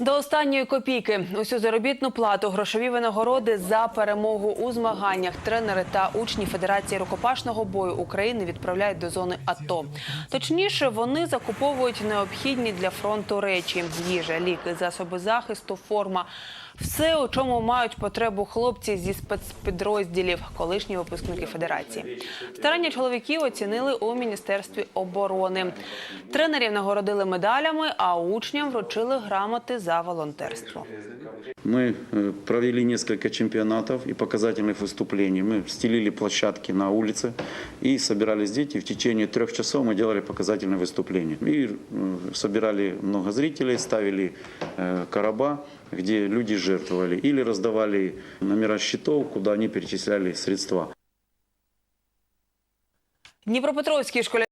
До останньої копійки усю заробітну плату, грошові винагороди за перемогу у змаганнях тренери та учні Федерації рукопашного бою України відправляють до зони АТО. Точніше, вони закуповують необхідні для фронту речі: їжа, ліки, засоби захисту, форма Все, у чому мають потребу хлопці зі спецпідрозділів, колишні випускники федерації. Старання чоловіків оцінили у міністерстві оборони. Тренерів нагородили медалями, а учням вручили грамоти за волонтерство. Мы э, провели несколько чемпионатов и показательных выступлений. Мы стелили площадки на улице и собирались дети. В течение трех часов мы делали показательные выступления. И э, собирали много зрителей, ставили э, короба, где люди жертвовали. Или раздавали номера счетов, куда они перечисляли средства. Дніпропетровські школярі